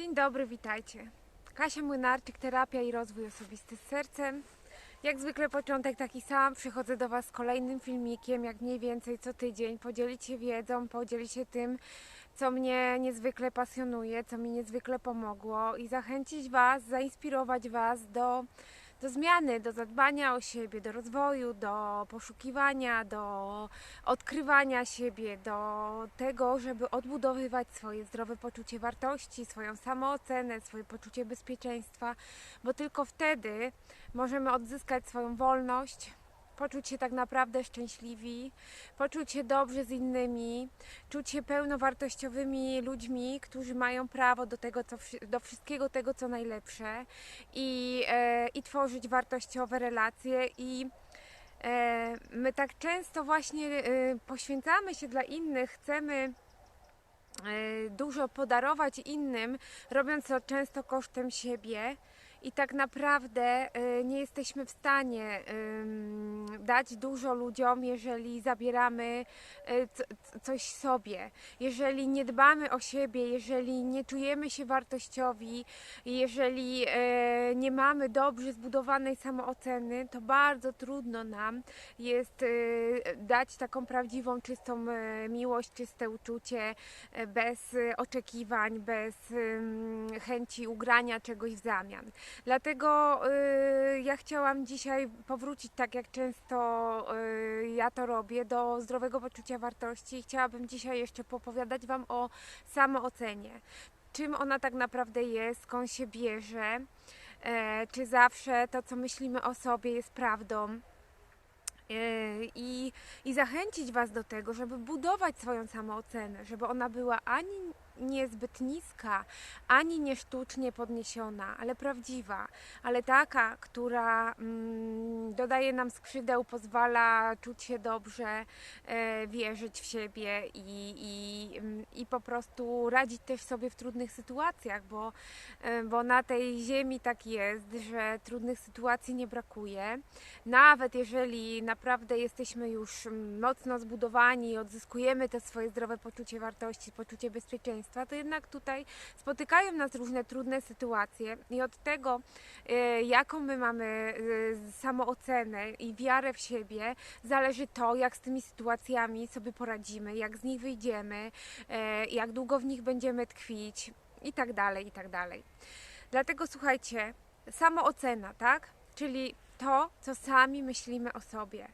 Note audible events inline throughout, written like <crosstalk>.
Dzień dobry, witajcie. Kasia Młynarczyk, terapia i rozwój osobisty z sercem. Jak zwykle początek taki sam, przychodzę do Was z kolejnym filmikiem, jak mniej więcej co tydzień, podzielić się wiedzą, podzielić się tym, co mnie niezwykle pasjonuje, co mi niezwykle pomogło i zachęcić Was, zainspirować Was do, do zmiany, do zadbania o siebie, do rozwoju, do poszukiwania, do odkrywania siebie, do tego, żeby odbudowywać swoje zdrowe poczucie wartości, swoją samoocenę, swoje poczucie bezpieczeństwa, bo tylko wtedy możemy odzyskać swoją wolność, poczuć się tak naprawdę szczęśliwi, poczuć się dobrze z innymi, czuć się pełnowartościowymi ludźmi, którzy mają prawo do tego, co, do wszystkiego tego, co najlepsze i, e, i tworzyć wartościowe relacje i e, my tak często właśnie e, poświęcamy się dla innych, chcemy e, dużo podarować innym, robiąc to często kosztem siebie. I tak naprawdę e, nie jesteśmy w stanie dać dużo ludziom, jeżeli zabieramy co- coś sobie, jeżeli nie dbamy o siebie, jeżeli nie czujemy się wartościowi, jeżeli e, nie mamy dobrze zbudowanej samooceny, to bardzo trudno nam jest dać taką prawdziwą, czystą miłość, czyste uczucie, bez oczekiwań, bez chęci ugrania czegoś w zamian. Dlatego y, ja chciałam dzisiaj powrócić, tak jak często y, ja to robię, do zdrowego poczucia wartości i chciałabym dzisiaj jeszcze popowiadać Wam o samoocenie. Czym ona tak naprawdę jest, skąd się bierze, e, czy zawsze to, co myślimy o sobie, jest prawdą. E, I, I zachęcić Was do tego, żeby budować swoją samoocenę, żeby ona była ani niezbyt niska, ani nie sztucznie podniesiona, ale prawdziwa, ale taka, która mm, dodaje nam skrzydeł, pozwala czuć się dobrze, e, wierzyć w siebie i, i, mm, i po prostu radzić też sobie w trudnych sytuacjach, bo, e, bo na tej ziemi tak jest, że trudnych sytuacji nie brakuje. Nawet jeżeli naprawdę jesteśmy już mm, mocno zbudowani i odzyskujemy to swoje zdrowe poczucie wartości, poczucie bezpieczeństwa, to jednak tutaj spotykają nas różne trudne sytuacje i od tego, e, jaką my mamy e, samoocenę i wiarę w siebie, zależy to, jak z tymi sytuacjami sobie poradzimy, jak z nich wyjdziemy, e, jak długo w nich będziemy tkwić i tak dalej, i tak dalej. Dlatego słuchajcie, samoocena, tak? Czyli to, co sami myślimy o sobie,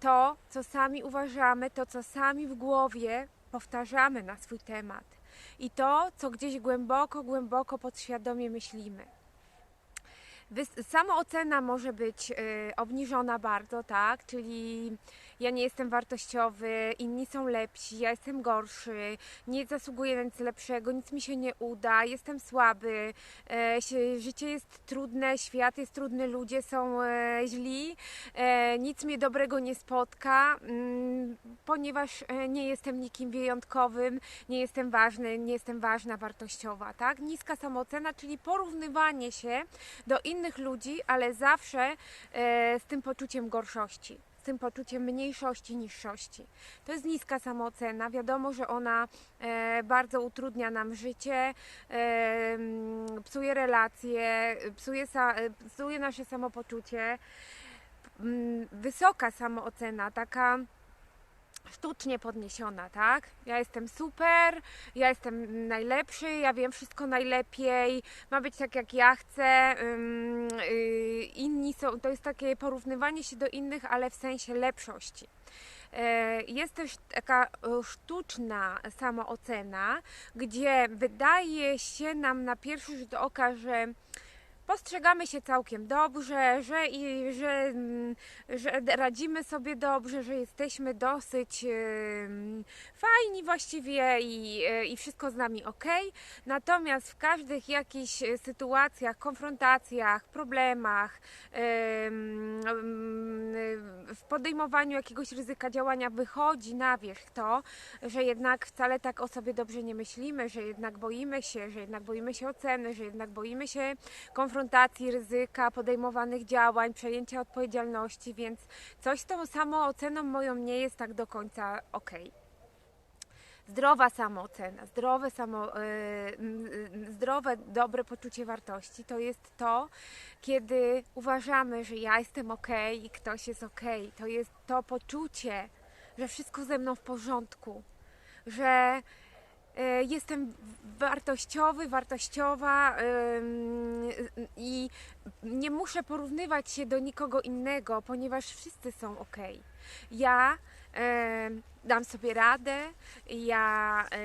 to, co sami uważamy, to, co sami w głowie powtarzamy na swój temat i to, co gdzieś głęboko, głęboko podświadomie myślimy. Samoocena może być y, obniżona bardzo, tak? Czyli ja nie jestem wartościowy, inni są lepsi, ja jestem gorszy, nie zasługuję na nic lepszego, nic mi się nie uda, jestem słaby, się, życie jest trudne, świat jest trudny, ludzie są e, źli, e, nic mnie dobrego nie spotka, mm, ponieważ nie jestem nikim wyjątkowym, nie jestem ważny, nie jestem ważna, wartościowa, tak? Niska samoocena, czyli porównywanie się do innych ludzi, ale zawsze e, z tym poczuciem gorszości, z tym poczuciem mniejszości, niższości. To jest niska samoocena. Wiadomo, że ona e, bardzo utrudnia nam życie, e, psuje relacje, psuje, sa, e, psuje nasze samopoczucie. Wysoka samoocena, taka sztucznie podniesiona, tak? Ja jestem super, ja jestem najlepszy, ja wiem wszystko najlepiej, ma być tak jak ja chcę. y, inni są, to jest takie porównywanie się do innych, ale w sensie lepszości. E, Jest też taka e, sztuczna samoocena, gdzie wydaje się nam na pierwszy rzut oka, że postrzegamy się całkiem dobrze, że, i, że, mm, że radzimy sobie dobrze, że jesteśmy dosyć fajni właściwie i, i wszystko z nami ok. Natomiast w każdych jakichś sytuacjach, konfrontacjach, problemach, em, em, w podejmowaniu jakiegoś ryzyka działania wychodzi na wierzch to, że jednak wcale tak o sobie dobrze nie myślimy, że jednak boimy się, że jednak boimy się oceny, że jednak boimy się konfrontacji, ryzyka, podejmowanych działań, przejęcia odpowiedzialności, więc coś z tą samooceną moją nie jest tak do końca okej. zdrowa samoocena, zdrowe, samo, m, zdrowe, dobre poczucie wartości to jest to, kiedy uważamy, że ja jestem ok i ktoś jest ok. To jest to poczucie, że wszystko ze mną w porządku, że jestem wartościowy, wartościowa i nie muszę porównywać się do nikogo innego, ponieważ wszyscy są ok. Ja dam sobie radę, ja e,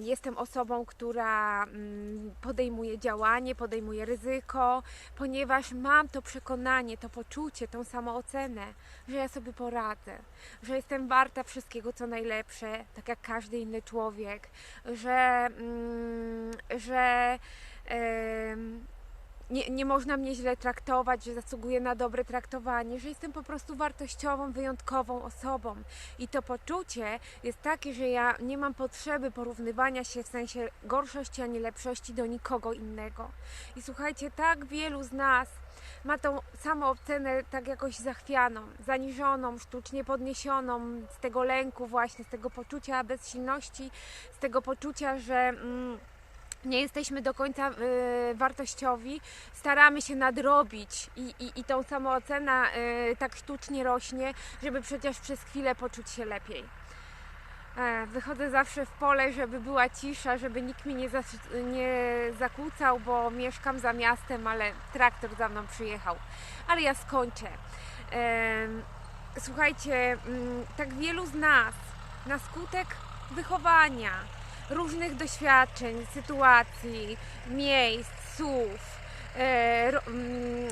jestem osobą, która mm, podejmuje działanie, podejmuje ryzyko, ponieważ mam to przekonanie, to poczucie, tą samoocenę, że ja sobie poradzę, że jestem warta wszystkiego, co najlepsze, tak jak każdy inny człowiek, że, mm, że nie, nie można mnie źle traktować, że zasługuję na dobre traktowanie, że jestem po prostu wartościową, wyjątkową osobą. I to poczucie jest takie, że ja nie mam potrzeby porównywania się w sensie gorszości ani lepszości do nikogo innego. I słuchajcie, tak wielu z nas ma tą samoocenę tak jakoś zachwianą, zaniżoną, sztucznie podniesioną z tego lęku właśnie, z tego poczucia bezsilności, z tego poczucia, że... Mm, nie jesteśmy do końca y, wartościowi, staramy się nadrobić i, i, i tą samoocena y, tak sztucznie rośnie, żeby przecież przez chwilę poczuć się lepiej. E, wychodzę zawsze w pole, żeby była cisza, żeby nikt mnie nie, zas- nie zakłócał, bo mieszkam za miastem, ale traktor za mną przyjechał. Ale ja skończę. Em, Słuchajcie, mm, tak wielu z nas na skutek wychowania, różnych doświadczeń, sytuacji, miejsc, słów. e, mm,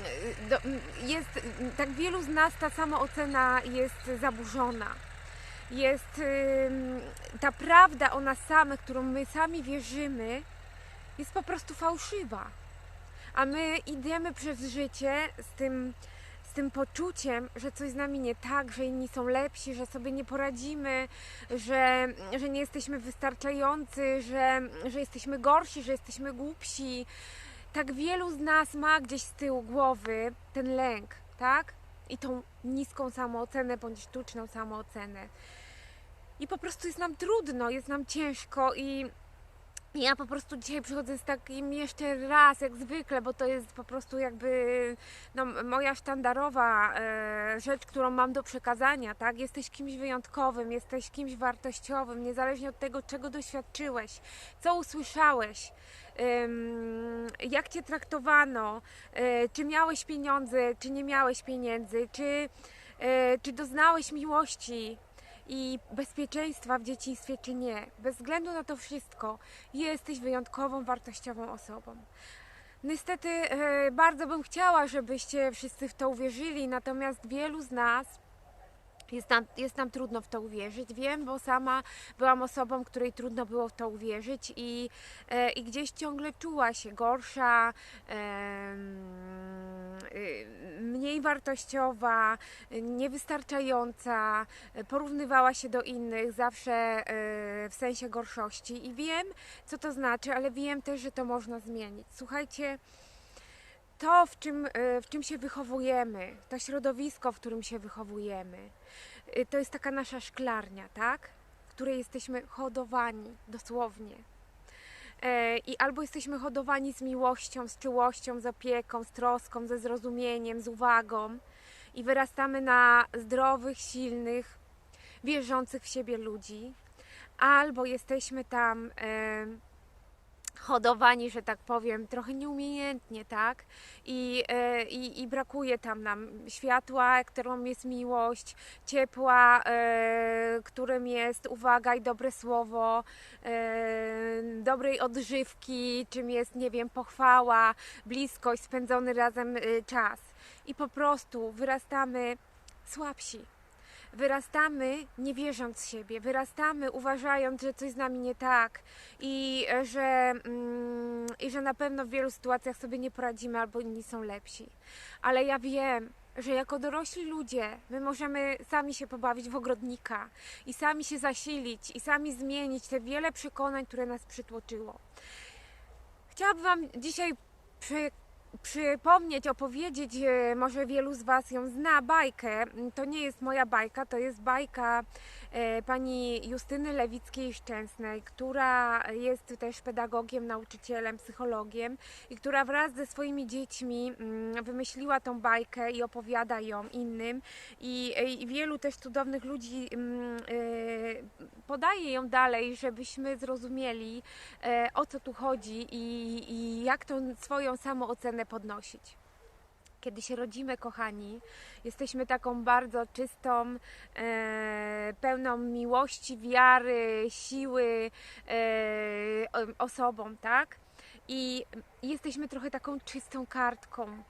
mm, Jest, tak wielu z nas ta samoocena jest zaburzona. Jest ta prawda o nas samych, którą my sami wierzymy, jest po prostu fałszywa. A my idziemy przez życie z tym, tym poczuciem, że coś z nami nie tak, że inni są lepsi, że sobie nie poradzimy, że, że nie jesteśmy wystarczający, że, że jesteśmy gorsi, że jesteśmy głupsi. Tak wielu z nas ma gdzieś z tyłu głowy ten lęk, tak? I tą niską samoocenę bądź sztuczną samoocenę. I po prostu jest nam trudno, jest nam ciężko i ja po prostu dzisiaj przychodzę z takim jeszcze raz, jak zwykle, bo to jest po prostu jakby no, moja sztandarowa e, rzecz, którą mam do przekazania, tak? Jesteś kimś wyjątkowym, jesteś kimś wartościowym, niezależnie od tego, czego doświadczyłeś, co usłyszałeś, em, jak cię traktowano, e, czy miałeś pieniądze, czy nie miałeś pieniędzy, czy, e, czy doznałeś miłości, i bezpieczeństwa w dzieciństwie, czy nie. Bez względu na to wszystko, jesteś wyjątkową, wartościową osobą. Niestety, e, bardzo bym chciała, żebyście wszyscy w to uwierzyli, natomiast wielu z nas jest nam, jest nam trudno w to uwierzyć. Wiem, bo sama byłam osobą, której trudno było w to uwierzyć i, e, i gdzieś ciągle czuła się gorsza, y, mniej wartościowa, niewystarczająca, porównywała się do innych zawsze e, w sensie gorszości. I wiem, co to znaczy, ale wiem też, że to można zmienić. Słuchajcie, to, w czym, e, w czym się wychowujemy, to środowisko, w którym się wychowujemy, y, to jest taka nasza szklarnia, tak? W której jesteśmy hodowani, dosłownie. E, I albo jesteśmy hodowani z miłością, z czułością, z opieką, z troską, ze zrozumieniem, z uwagą i wyrastamy na zdrowych, silnych, wierzących w siebie ludzi, albo jesteśmy tam e, hodowani, że tak powiem, trochę nieumiejętnie, tak? I, e, i, i brakuje tam nam światła, którą jest miłość, ciepła, e, którym jest uwaga i dobre słowo, e, dobrej odżywki, czym jest, nie wiem, pochwała, bliskość, spędzony razem czas. I po prostu wyrastamy słabsi. Wyrastamy nie wierząc siebie, wyrastamy uważając, że coś z nami nie tak i e, że, mm, i że na pewno w wielu sytuacjach sobie nie poradzimy albo inni są lepsi. Ale ja wiem, że jako dorośli ludzie my możemy sami się pobawić w ogrodnika i sami się zasilić i sami zmienić te wiele przekonań, które nas przytłoczyło. Chciałabym Wam dzisiaj przy, przypomnieć, opowiedzieć, e, może wielu z Was ją zna, bajkę. To nie jest moja bajka, to jest bajka pani Justyny Lewickiej-Szczęsnej, która jest też pedagogiem, nauczycielem, psychologiem i która wraz ze swoimi dziećmi mm, wymyśliła tą bajkę i opowiada ją innym. I, i wielu też cudownych ludzi mm, e, podaje ją dalej, żebyśmy zrozumieli e, o co tu chodzi i, i jak tą swoją samoocenę podnosić kiedy się rodzimy, kochani, jesteśmy taką bardzo czystą, e, pełną miłości, wiary, siły e, osobą, tak? I jesteśmy trochę taką czystą kartką.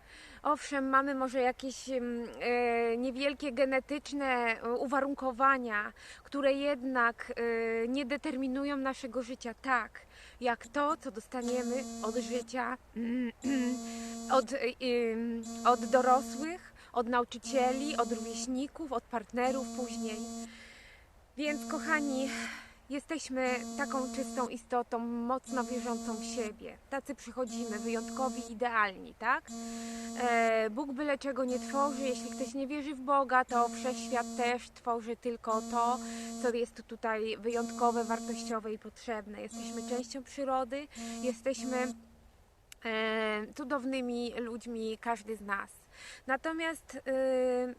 Owszem, mamy może jakieś mm, e, niewielkie genetyczne uwarunkowania, które jednak e, nie determinują naszego życia tak, jak to, co dostaniemy od życia, <clears throat> od, od dorosłych, od nauczycieli, od rówieśników, od partnerów później. Więc kochani, jesteśmy taką czystą istotą, mocno wierzącą w siebie. Tacy przychodzimy, wyjątkowi, idealni, tak? E, Bóg byle czego nie tworzy. Jeśli ktoś nie wierzy w Boga, to wszechświat też tworzy tylko to, co jest tutaj wyjątkowe, wartościowe i potrzebne. Jesteśmy częścią przyrody, jesteśmy e, cudownymi ludźmi, każdy z nas. Natomiast y,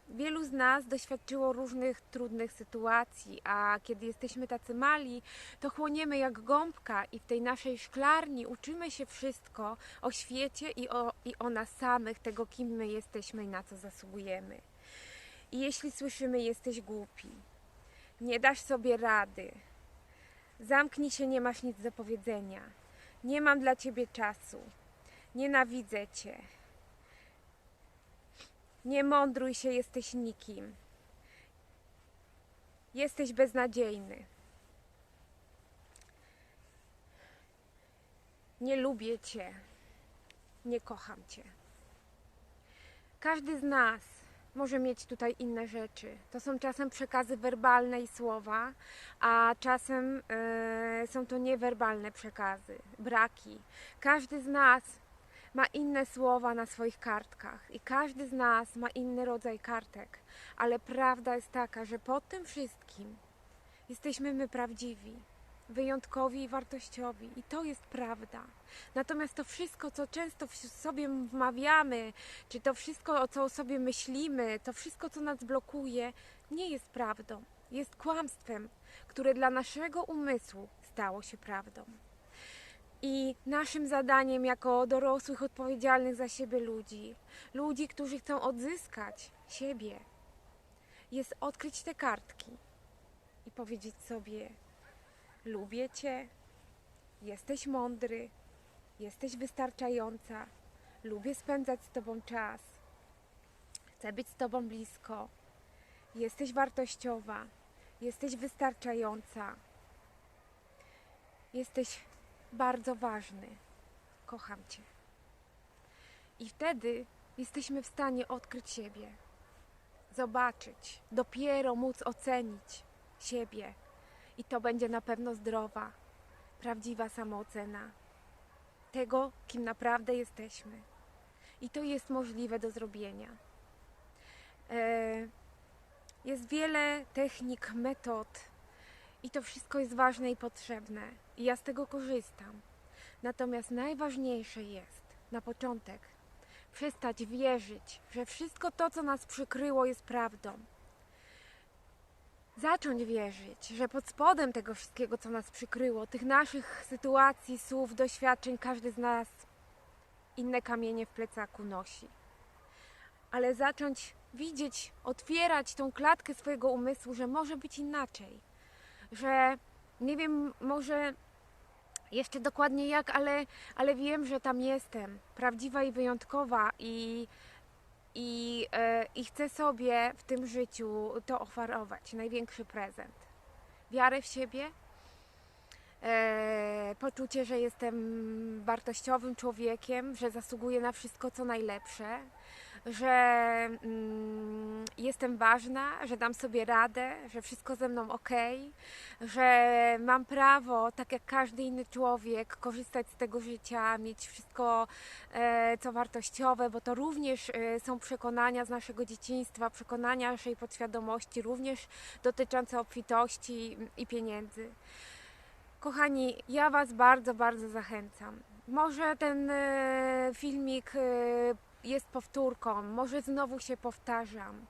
wielu z nas doświadczyło różnych trudnych sytuacji, a kiedy jesteśmy tacy mali, to chłoniemy jak gąbka i w tej naszej szklarni uczymy się wszystko o świecie i o, i o nas samych, tego kim my jesteśmy i na co zasługujemy. I jeśli słyszymy, jesteś głupi, nie dasz sobie rady, zamknij się, nie masz nic do powiedzenia, nie mam dla ciebie czasu, nienawidzę cię nie mądruj się, jesteś nikim. Jesteś beznadziejny. Nie lubię cię. Nie kocham cię. Każdy z nas może mieć tutaj inne rzeczy. To są czasem przekazy werbalne i słowa, a czasem yy, są to niewerbalne przekazy, braki. Każdy z nas ma inne słowa na swoich kartkach i każdy z nas ma inny rodzaj kartek, ale prawda jest taka, że pod tym wszystkim jesteśmy my prawdziwi, wyjątkowi i wartościowi i to jest prawda. Natomiast to wszystko, co często sobie wmawiamy, czy to wszystko, co o sobie myślimy, to wszystko, co nas blokuje, nie jest prawdą. Jest kłamstwem, które dla naszego umysłu stało się prawdą. I naszym zadaniem jako dorosłych, odpowiedzialnych za siebie ludzi, ludzi, którzy chcą odzyskać siebie, jest odkryć te kartki i powiedzieć sobie: Lubię Cię, jesteś mądry, jesteś wystarczająca, lubię spędzać z Tobą czas, chcę być z Tobą blisko, jesteś wartościowa, jesteś wystarczająca, jesteś bardzo ważny. Kocham Cię. I wtedy jesteśmy w stanie odkryć siebie, zobaczyć, dopiero móc ocenić siebie. I to będzie na pewno zdrowa, prawdziwa samoocena tego, kim naprawdę jesteśmy. I to jest możliwe do zrobienia. E, jest wiele technik, metod, i to wszystko jest ważne i potrzebne. I ja z tego korzystam. Natomiast najważniejsze jest na początek przestać wierzyć, że wszystko to, co nas przykryło, jest prawdą. Zacząć wierzyć, że pod spodem tego wszystkiego, co nas przykryło, tych naszych sytuacji, słów, doświadczeń, każdy z nas inne kamienie w plecaku nosi. Ale zacząć widzieć, otwierać tą klatkę swojego umysłu, że może być inaczej że nie wiem może jeszcze dokładnie jak, ale, ale wiem, że tam jestem, prawdziwa i wyjątkowa i, i, e, i chcę sobie w tym życiu to oferować, największy prezent. Wiarę w siebie, e, poczucie, że jestem wartościowym człowiekiem, że zasługuję na wszystko co najlepsze, że mm, jestem ważna, że dam sobie radę, że wszystko ze mną ok, że mam prawo, tak jak każdy inny człowiek, korzystać z tego życia, mieć wszystko, e, co wartościowe, bo to również e, są przekonania z naszego dzieciństwa, przekonania naszej podświadomości, również dotyczące obfitości i pieniędzy. Kochani, ja Was bardzo, bardzo zachęcam. Może ten e, filmik e, jest powtórką, może znowu się powtarzam,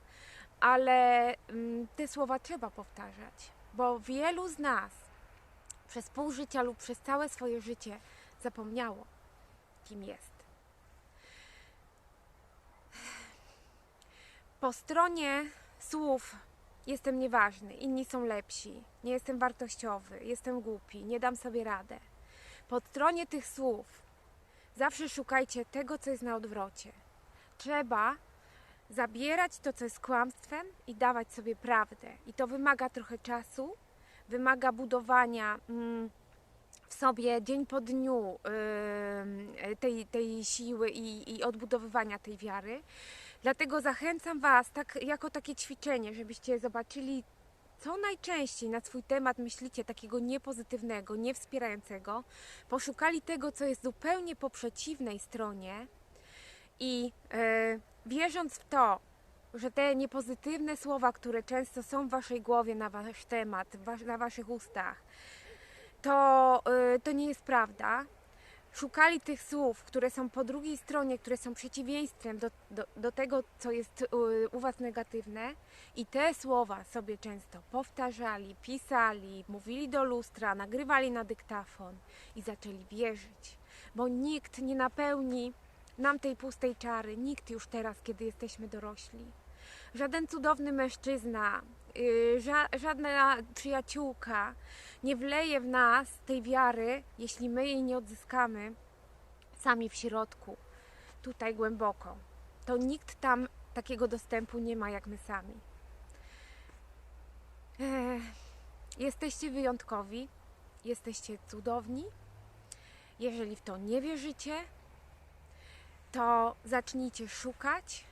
ale mm, te słowa trzeba powtarzać, bo wielu z nas przez pół życia lub przez całe swoje życie zapomniało, kim jest. Po stronie słów jestem nieważny, inni są lepsi, nie jestem wartościowy, jestem głupi, nie dam sobie radę. Po stronie tych słów zawsze szukajcie tego, co jest na odwrocie. Trzeba zabierać to, co jest kłamstwem i dawać sobie prawdę. I to wymaga trochę czasu, wymaga budowania mm, w sobie dzień po dniu tej, tej siły i, i odbudowywania tej wiary. Dlatego zachęcam Was tak, jako takie ćwiczenie, żebyście zobaczyli, co najczęściej na swój temat myślicie takiego niepozytywnego, niewspierającego, poszukali tego, co jest zupełnie po przeciwnej stronie i e, wierząc w to, że te niepozytywne słowa, które często są w Waszej głowie na Wasz temat, was, na Waszych ustach, to, e, to nie jest prawda. Szukali tych słów, które są po drugiej stronie, które są przeciwieństwem do, do, do tego, co jest u Was negatywne, i te słowa sobie często powtarzali, pisali, mówili do lustra, nagrywali na dyktafon i zaczęli wierzyć, bo nikt nie napełni nam tej pustej czary, nikt już teraz, kiedy jesteśmy dorośli. Żaden cudowny mężczyzna, ża żadna przyjaciółka nie wleje w nas tej wiary, jeśli my jej nie odzyskamy sami w środku, tutaj głęboko. To nikt tam takiego dostępu nie ma jak my sami. Ech, jesteście wyjątkowi, jesteście cudowni. Jeżeli w to nie wierzycie, to zacznijcie szukać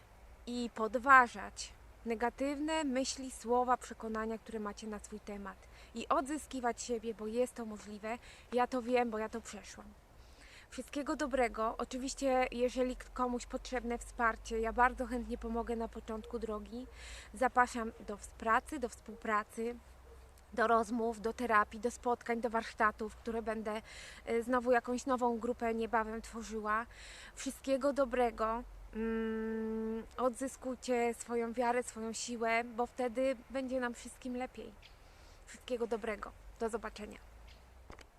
i podważać negatywne myśli, słowa, przekonania, które macie na swój temat i odzyskiwać siebie, bo jest to możliwe. Ja to wiem, bo ja to przeszłam. Wszystkiego dobrego. Oczywiście, jeżeli komuś potrzebne wsparcie, ja bardzo chętnie pomogę na początku drogi. Zapraszam do pracy, do współpracy, do rozmów, do terapii, do spotkań, do warsztatów, które będę e, znowu jakąś nową grupę niebawem tworzyła. Wszystkiego dobrego. Mm, odzyskujcie swoją wiarę, swoją siłę, bo wtedy będzie nam wszystkim lepiej. Wszystkiego dobrego. Do zobaczenia.